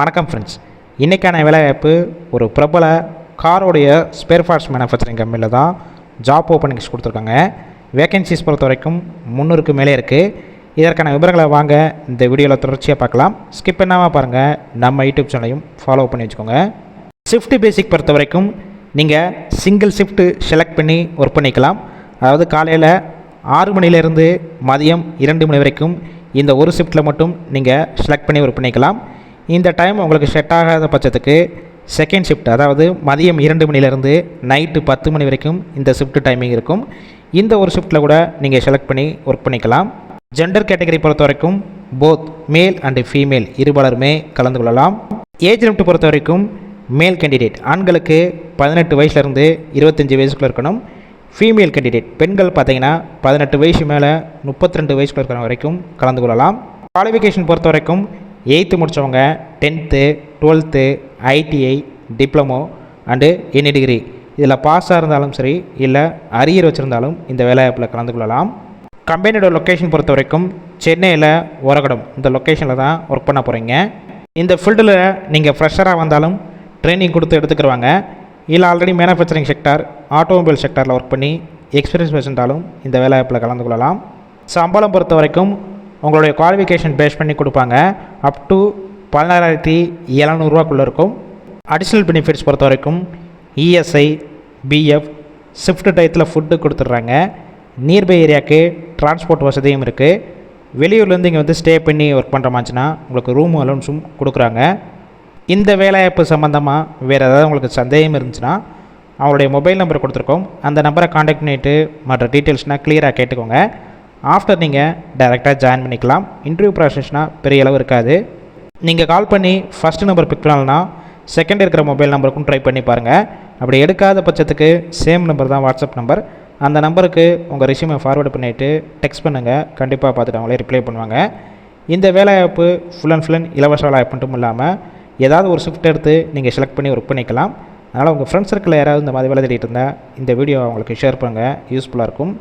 வணக்கம் ஃப்ரெண்ட்ஸ் இன்றைக்கான வேலைவாய்ப்பு ஒரு பிரபல காரோடைய ஸ்பேர் பார்ட்ஸ் மேனுஃபேக்சரிங் கம்பெனியில் தான் ஜாப் ஓப்பனிங்ஸ் கொடுத்துருக்காங்க. வேகன்சிஸ் பொறுத்த வரைக்கும் முந்நூறுக்கு மேலே இருக்குது இதற்கான விவரங்களை வாங்க இந்த வீடியோவில் தொடர்ச்சியாக பார்க்கலாம். ஸ்கிப் பண்ணாமல் பாருங்கள் நம்ம யூடியூப் சேனலையும் ஃபாலோ பண்ணி வச்சுக்கோங்க. ஷிஃப்ட் பேசிக் பொறுத்த வரைக்கும் நீங்கள் சிங்கிள் ஷிஃப்ட்டு செலக்ட் பண்ணி ஒர்க் பண்ணிக்கலாம். அதாவது காலையில் ஆறு மணிலேருந்து மதியம் இரண்டு மணி வரைக்கும் இந்த ஒரு ஷிஃப்ட்டில் மட்டும் நீங்கள் செலக்ட் பண்ணி ஒர்க் பண்ணிக்கலாம். இந்த டைம் உங்களுக்கு செட் ஆகாத பட்சத்துக்கு செகண்ட் ஷிஃப்ட் அதாவது மதியம் இரண்டு மணிலேருந்து நைட்டு பத்து மணி வரைக்கும் இந்த ஷிஃப்ட் டைமிங் இருக்கும். இந்த ஒரு ஷிஃப்ட்டில் கூட நீங்கள் செலக்ட் பண்ணி ஒர்க் பண்ணிக்கலாம். ஜெண்டர் கேட்டகரி பொறுத்த வரைக்கும் போத் மேல் அண்டு ஃபீமேல் இருபாலருமே கலந்து கொள்ளலாம். ஏஜ் லிமிட் பொறுத்த வரைக்கும் மேல் கேண்டிடேட் ஆண்களுக்கு பதினெட்டு வயசுலேருந்து இருபத்தஞ்சி வயசுக்குள்ள இருக்கணும். ஃபீமேல் கேண்டிடேட் பெண்கள் பார்த்தீங்கன்னா பதினெட்டு வயசு மேலே முப்பத்தி ரெண்டு வயசுக்குள்ள இருக்கிற வரைக்கும் கலந்து கொள்ளலாம். குவாலிஃபிகேஷன் பொறுத்த வரைக்கும் எயித்து முடித்தவங்க tenth twelfth ITI diploma and any degree இதில் பாஸாக இருந்தாலும் சரி இல்லை அரியர் வச்சுருந்தாலும் இந்த வேலைவாய்ப்பில் கலந்து கொள்ளலாம். கம்பெனியோட லொக்கேஷன் பொறுத்த வரைக்கும் சென்னையில் ஒரகடம் இந்த லொக்கேஷனில் தான் ஒர்க் பண்ண போகிறீங்க இந்த ஃபீல்டில் நீங்கள் ஃப்ரெஷராக வந்தாலும் ட்ரைனிங் கொடுத்து எடுத்துக்கிடுவாங்க இல்லை ஆல்ரெடி மேனுஃபேக்சரிங் செக்டார் ஆட்டோமொபைல் செக்டாரில் ஒர்க் பண்ணி எக்ஸ்பீரியன்ஸ் வச்சுருந்தாலும் இந்த வேலைவாய்ப்பில் கலந்து கொள்ளலாம். சம்பளம் பொறுத்த வரைக்கும் உங்களுடைய குவாலிஃபிகேஷன் பேஸ் பண்ணி கொடுப்பாங்க. அப் டு பதினாறாயிரத்தி எழுநூறுவாக்குள்ளே இருக்கும். அடிஷ்னல் பெனிஃபிட்ஸ் பொறுத்த வரைக்கும் இஎஸ்ஐ பிஎஃப் ஷிஃப்ட் டயத்தில் ஃபுட்டு கொடுத்துட்றாங்க. நியர்பை ஏரியாவுக்கு டிரான்ஸ்போர்ட் வசதியும் இருக்குது வெளியூர்லேருந்து இங்கே வந்து ஸ்டே பண்ணி ஒர்க் பண்ணுற மாதிரிச்சுன்னா உங்களுக்கு ரூம் அலோன்ஸும் கொடுக்குறாங்க. இந்த வேலைவாய்ப்பு சம்மந்தமாக வேறு ஏதாவது உங்களுக்கு சந்தேகம் இருந்துச்சுன்னா அவங்களுடைய மொபைல் நம்பர் கொடுத்துருக்கோம். அந்த நம்பரை காண்டாக்ட் பண்ணிவிட்டு மற்ற டீட்டெயில்ஸ்னால் கிளியராக கேட்டுக்கோங்க. ஆஃப்டர் நீங்கள் டைரெக்டாக ஜாயின் பண்ணிக்கலாம். இன்டர்வியூ ப்ராசஸ்னால் பெரிய அளவு இருக்காது. நீங்கள் கால் பண்ணி ஃபஸ்ட்டு நம்பர் பிக் பண்ணலன்னா செகண்ட் இருக்கிற மொபைல் நம்பருக்கும் ட்ரை பண்ணி பாருங்கள் அப்படி எடுக்காத பட்சத்துக்கு சேம் நம்பர் தான் வாட்ஸ்அப் நம்பர் அந்த நம்பருக்கு உங்கள் ரெஷ்யூமை ஃபார்வேர்டு பண்ணிவிட்டு டெக்ஸ்ட் பண்ணுங்கள் கண்டிப்பாக பார்த்துட்டு அவங்களே ரிப்ளை பண்ணுவாங்க. இந்த வேலைவாய்ப்பு ஃபுல் அண்ட் ஃபுல் அண்ட் இலவச வேலைவாய்ப்பு மட்டும் இல்லாமல் ஏதாவது ஒரு ஷிஃப்ட் எடுத்து நீங்கள் செலக்ட் பண்ணி ஒர்க் பண்ணிக்கலாம். அதனால் உங்கள் ஃப்ரெண்ட்ஸ் சர்க்கிளில் யாராவது இந்த மாதிரி வேலை தேடிட்டு இருந்தால் இந்த வீடியோ அவங்களுக்கு ஷேர் பண்ணுங்கள் யூஸ்ஃபுல்லாக இருக்கும்.